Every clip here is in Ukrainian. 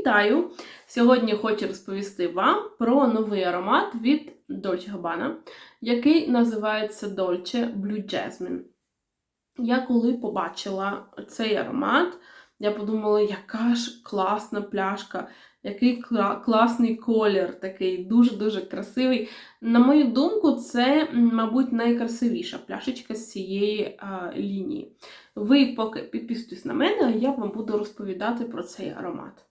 Вітаю! Сьогодні хочу розповісти вам про новий аромат від Dolce Gabbana, який називається Dolce Blue Jasmine. Я коли побачила цей аромат, я подумала, яка ж класна пляшка, який кла- класний колір, такий дуже-дуже красивий. На мою думку, це, мабуть, найкрасивіша пляшечка з цієї а, лінії. Ви поки підписуйтесь на мене, а я вам буду розповідати про цей аромат.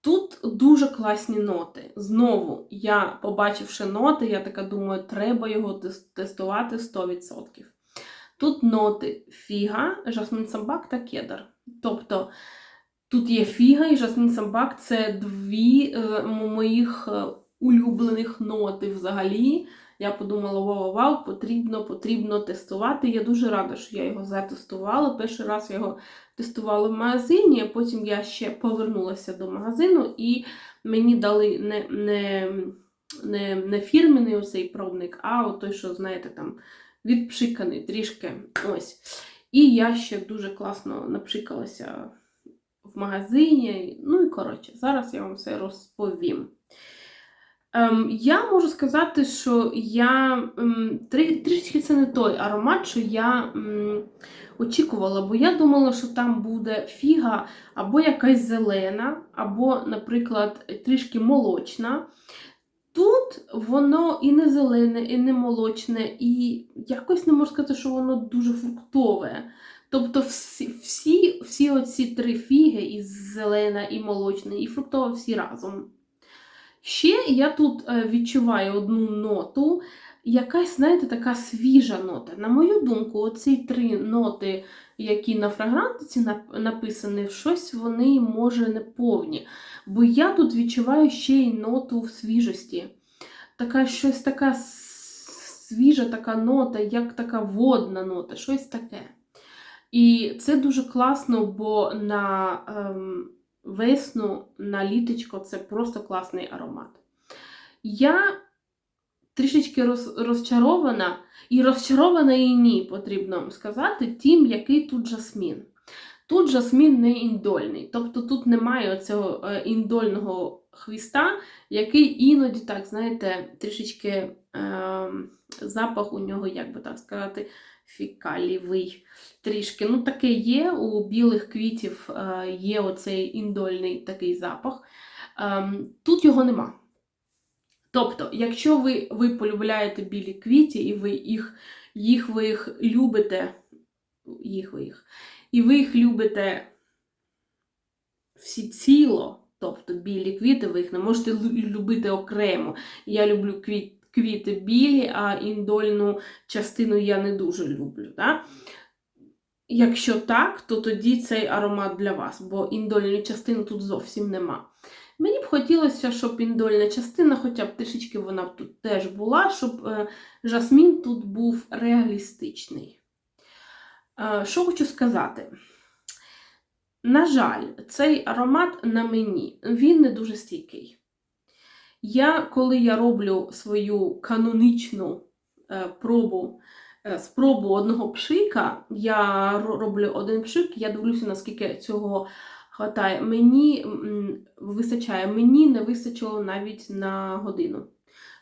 Тут дуже класні ноти. Знову, я, побачивши ноти, я така думаю, треба його тестувати 100%. Тут ноти фіга, жасмин самбак та кедр. Тобто тут є фіга і жасмин самбак це дві е, моїх е, улюблених ноти взагалі. Я подумала, вау, вау, потрібно, потрібно тестувати. Я дуже рада, що я його затестувала. Перший раз я його тестувала в магазині, а потім я ще повернулася до магазину і мені дали не, не, не, не фірменний оцей пробник, а от той, що, знаєте, там відпшиканий трішки. Ось. І я ще дуже класно напшикалася в магазині. Ну і коротше, зараз я вам все розповім. Ем, я можу сказати, що я ем, трі, трішки це не той аромат, що я ем, очікувала, бо я думала, що там буде фіга або якась зелена, або, наприклад, трішки молочна. Тут воно і не зелене, і не молочне, і якось не можу сказати, що воно дуже фруктове. Тобто всі, всі, всі оці три фіги, і зелена, і молочна, і фруктова всі разом. Ще я тут е, відчуваю одну ноту, якась, знаєте, така свіжа нота. На мою думку, оці три ноти, які на фрагрантиці нап- написані, щось вони може не повні. Бо я тут відчуваю ще й ноту в свіжості. Така щось така свіжа така нота, як така водна нота, щось таке. І це дуже класно, бо на ем, весну, на літочко це просто класний аромат. Я трішечки роз, розчарована, і розчарована і ні, потрібно сказати, тим, який тут жасмін. Тут жасмін не індольний, тобто тут немає цього е, індольного хвіста, який іноді, так, знаєте, трішечки е, запах у нього, як би так сказати, фікалівий трішки. Ну, таке є, у білих квітів е, є оцей індольний такий запах. Ем, тут його нема. Тобто, якщо ви, ви полюбляєте білі квіті, і ви їх, їх ви їх любите, їх ви їх, і ви їх любите всі ціло, тобто білі квіти, ви їх не можете любити окремо. Я люблю квіт, квіти білі, а індольну частину я не дуже люблю. Да? Якщо так, то тоді цей аромат для вас, бо індольної частини тут зовсім нема. Мені б хотілося, щоб індольна частина, хоча б трішечки вона б тут теж була, щоб е, жасмін тут був реалістичний. Е, що хочу сказати? На жаль, цей аромат на мені, він не дуже стійкий. Я, коли я роблю свою канонічну е, пробу, е, спробу одного пшика, я роблю один пшик, я дивлюся, наскільки цього хватає. Мені вистачає, мені не вистачило навіть на годину.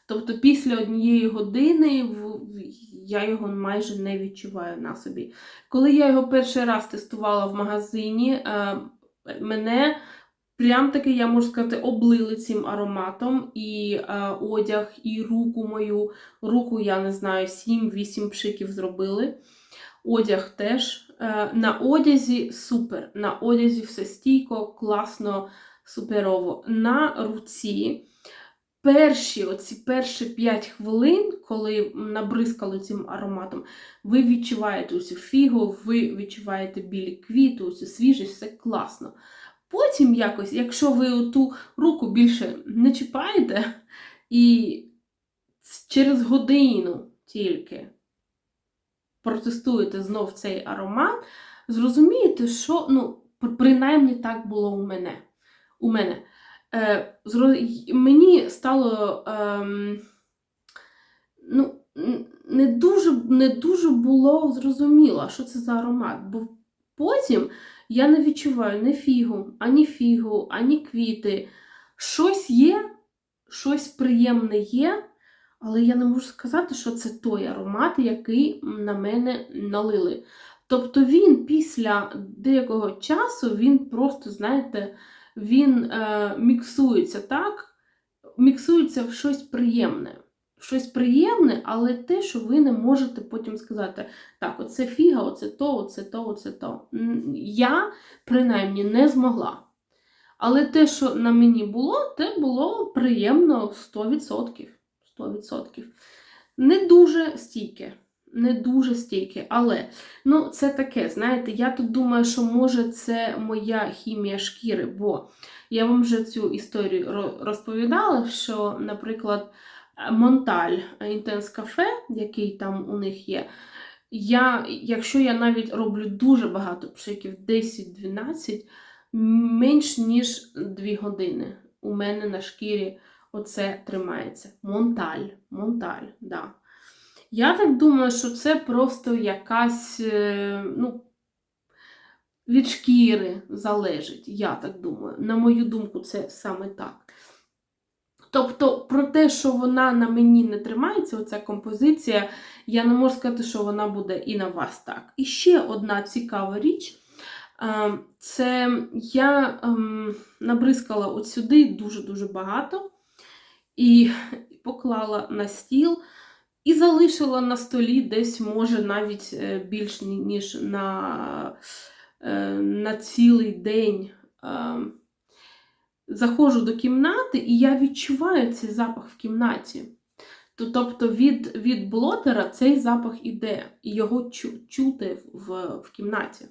Тобто після однієї години я його майже не відчуваю на собі. Коли я його перший раз тестувала в магазині, е, мене прям таки, я можу сказати, облили цим ароматом і е, одяг, і руку мою. Руку, я не знаю, 7-8 пшиків зробили. Одяг теж. Е, на одязі супер. На одязі все стійко, класно, суперово. На руці. Перші, оці перші 5 хвилин, коли набризкали цим ароматом, ви відчуваєте цю фігу, ви відчуваєте білі квіти, цю свіжість, все класно. Потім якось, якщо ви ту руку більше не чіпаєте, і через годину тільки протестуєте знов цей аромат, зрозумієте, що ну, принаймні так було у мене. У мене. Е, зро... Мені стало ем, ну, не, дуже, не дуже було зрозуміло, що це за аромат. Бо потім Я не відчуваю ні фігу, ані фігу, ані квіти. Щось є, щось приємне є, але я не можу сказати, що це той аромат, який на мене налили. Тобто він після деякого часу, він просто, знаєте, він е, міксується так, міксується в щось приємне. Щось приємне, але те, що ви не можете потім сказати, так, оце фіга, оце то, оце то, оце то. Я, принаймні, не змогла. Але те, що на мені було, те було приємно 100%. 100%. Не дуже стійке. Не дуже стійке, але ну, це таке, знаєте, я тут думаю, що може це моя хімія шкіри, бо я вам вже цю історію розповідала, що, наприклад, Монталь Інтенс Кафе, який там у них є, я, якщо я навіть роблю дуже багато пшиків, 10-12, менш ніж 2 години у мене на шкірі оце тримається. Монталь, Монталь, да. Я так думаю, що це просто якась, е, ну, від шкіри залежить. Я так думаю. На мою думку, це саме так. Тобто, про те, що вона на мені не тримається, оця композиція, я не можу сказати, що вона буде і на вас так. І ще одна цікава річ. е, Це я ем, набризкала от сюди дуже-дуже багато і поклала на стіл. І залишила на столі десь, може, навіть е, більш ніж на, е, на цілий день. Заходжу до кімнати, і я відчуваю цей запах в кімнаті. Тобто від, від блотера цей запах іде, і його чу- чути в, в кімнаті.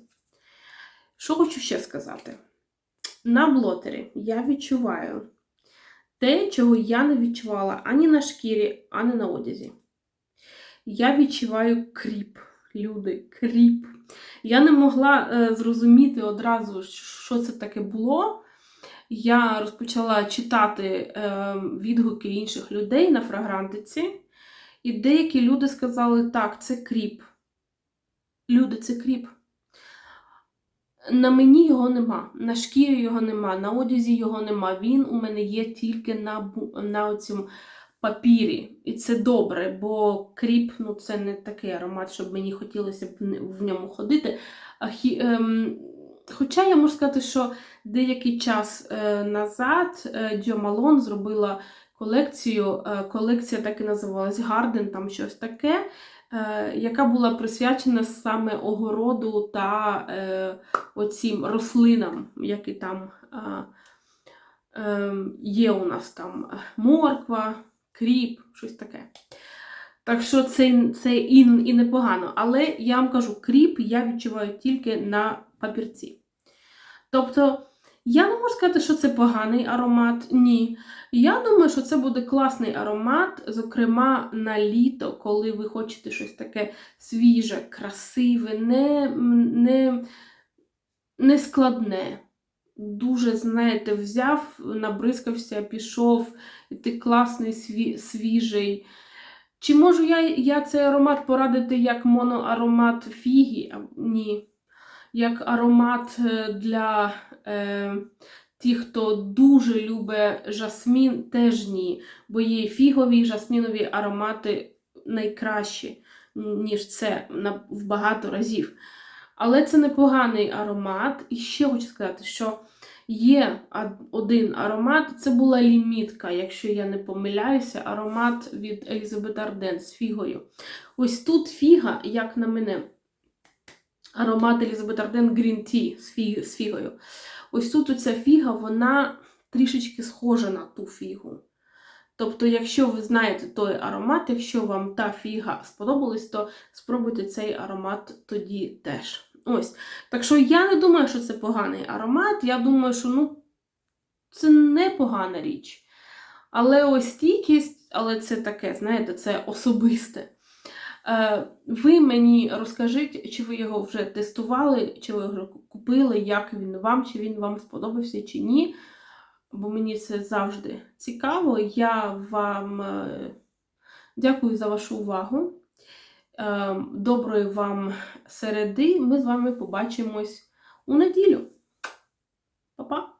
Що хочу ще сказати? На блотері я відчуваю те, чого я не відчувала ані на шкірі, ані на одязі. Я відчуваю кріп. Люди, кріп. Я не могла е, зрозуміти одразу, що це таке було. Я розпочала читати е, відгуки інших людей на фрагрантиці, і деякі люди сказали, так, це кріп. Люди, це кріп. На мені його нема, на шкірі його нема, на одязі його нема. Він у мене є тільки на, на цьому папірі. І це добре, бо кріп ну, це не такий аромат, щоб мені хотілося б в ньому ходити. Хі, ем, хоча я можу сказати, що деякий час е, назад е, Діо Малон зробила колекцію. Е, колекція так і називалась Гарден, там щось таке, яка була присвячена саме огороду та оцім рослинам, які там е, е, є у нас там морква, кріп, щось таке. Так що це, це і, і непогано. Але я вам кажу, кріп я відчуваю тільки на папірці. Тобто, я не можу сказати, що це поганий аромат. Ні. Я думаю, що це буде класний аромат, зокрема на літо, коли ви хочете щось таке свіже, красиве, не, не, не складне. Дуже, знаєте, взяв, набризкався, пішов, і ти класний, свіжий. Чи можу я, я цей аромат порадити як моноаромат фігі? Ні. Як аромат е, для е, тих, хто дуже любить жасмін, теж ні. Бо є фігові і жасмінові аромати найкращі, ніж це в багато разів. Але це непоганий аромат. І ще хочу сказати, що є один аромат, це була лімітка, якщо я не помиляюся, аромат від Елізабет Арден з фігою. Ось тут фіга, як на мене, аромат Елізабет Арден Green Tea з, фігою. Ось тут оця фіга, вона трішечки схожа на ту фігу. Тобто, якщо ви знаєте той аромат, якщо вам та фіга сподобалась, то спробуйте цей аромат тоді теж. Ось. Так що я не думаю, що це поганий аромат. Я думаю, що ну, це не погана річ. Але ось стійкість, але це таке, знаєте, це особисте. Е, ви мені розкажіть, чи ви його вже тестували, чи ви його купили, як він вам, чи він вам сподобався, чи ні. Бо мені це завжди цікаво. Я вам е, дякую за вашу увагу. Е, Доброї вам середи. Ми з вами побачимось у неділю. Па-па!